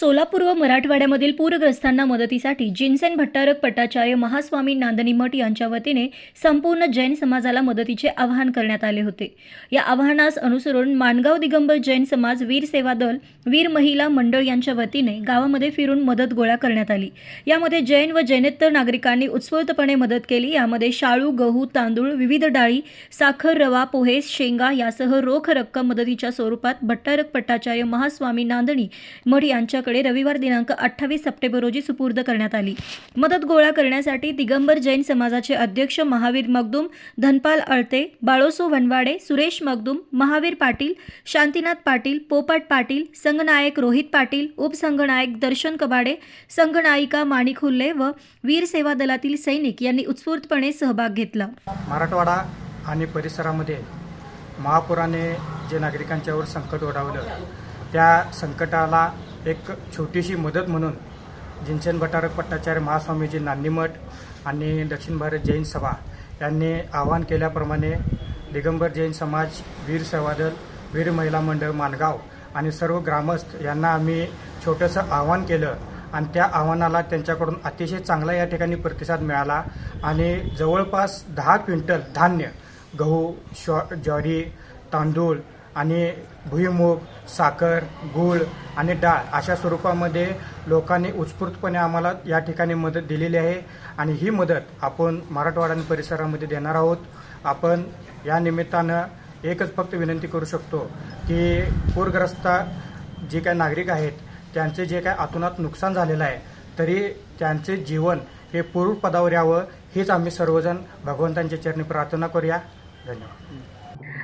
सोलापूर व मराठवाड्यामधील पूरग्रस्तांना मदतीसाठी जिनसेन भट्टारक पट्टाचार्य महास्वामी नांदणी मठ यांच्या वतीने संपूर्ण जैन समाजाला मदतीचे आवाहन करण्यात आले होते. या आवाहनास अनुसरून माणगाव दिगंबर जैन समाज वीर सेवा दल वीर महिला मंडळ यांच्या वतीने गावामध्ये फिरून मदत गोळा करण्यात आली. यामध्ये जैन व जैनेत्तर नागरिकांनी उत्स्फूर्तपणे मदत केली. यामध्ये शाळू गहू तांदूळ विविध डाळी साखर रवा पोहे शेंगा यासह रोख रक्कम मदतीच्या स्वरूपात भट्टारक पट्टाचार्य महास्वामी नांदणी मठ यांच्या यांच्याकडे रविवार दिनांक अठ्ठावीस सप्टेंबर रोजी सुपूर्द करण्यात आली. मदत गोळा करण्यासाठी दिगंबर जैन समाजाचे अध्यक्ष महावीर मगदूम धनपाल अळते बाळोसो वनवाडे सुरेश मगदूम महावीर पाटील शांतीनाथ पाटील पोपट पाटील संघनायक रोहित पाटील उपसंघनायक दर्शन कबाडे संघनायिका माणिक हुल्ले व वीर सेवा दलातील सैनिक यांनी उत्स्फूर्तपणे सहभाग घेतला. मराठवाडा आणि परिसरामध्ये महापुराने जे नागरिकांच्यावर संकट ओढावलं त्या संकटाला एक छोटीशी मदत म्हणून जिंचन भटारक पट्टाचार्य महास्वामीजी नान्नीमठ आणि दक्षिण भारत जैन सभा यांनी आवाहन केल्याप्रमाणे दिगंबर जैन समाज वीर सेवादल वीर महिला मंडळ माणगाव आणि सर्व ग्रामस्थ यांना आम्ही छोटंसं आवाहन केलं आणि त्या आव्हानाला त्यांच्याकडून अतिशय चांगला या ठिकाणी प्रतिसाद मिळाला आणि जवळपास दहा क्विंटल धान्य गहू श्व ज्वारी तांदूळ आणि भुईमूग साखर गूळ आणि डाळ अशा स्वरूपामध्ये लोकांनी उत्स्फूर्तपणे आम्हाला या ठिकाणी मदत दिलेली आहे. आणि ही मदत आपण मराठवाडा आणि परिसरामध्ये देणार आहोत. आपण या निमित्तानं एकच फक्त विनंती करू शकतो की पूरग्रस्त जे काही नागरिक आहेत त्यांचे जे काही आतुनात नुकसान झालेलं आहे तरी त्यांचे जीवन हे पूर्वपदावर यावं हीच आम्ही सर्वजण भगवंतांच्या चरणी प्रार्थना करूया. धन्यवाद.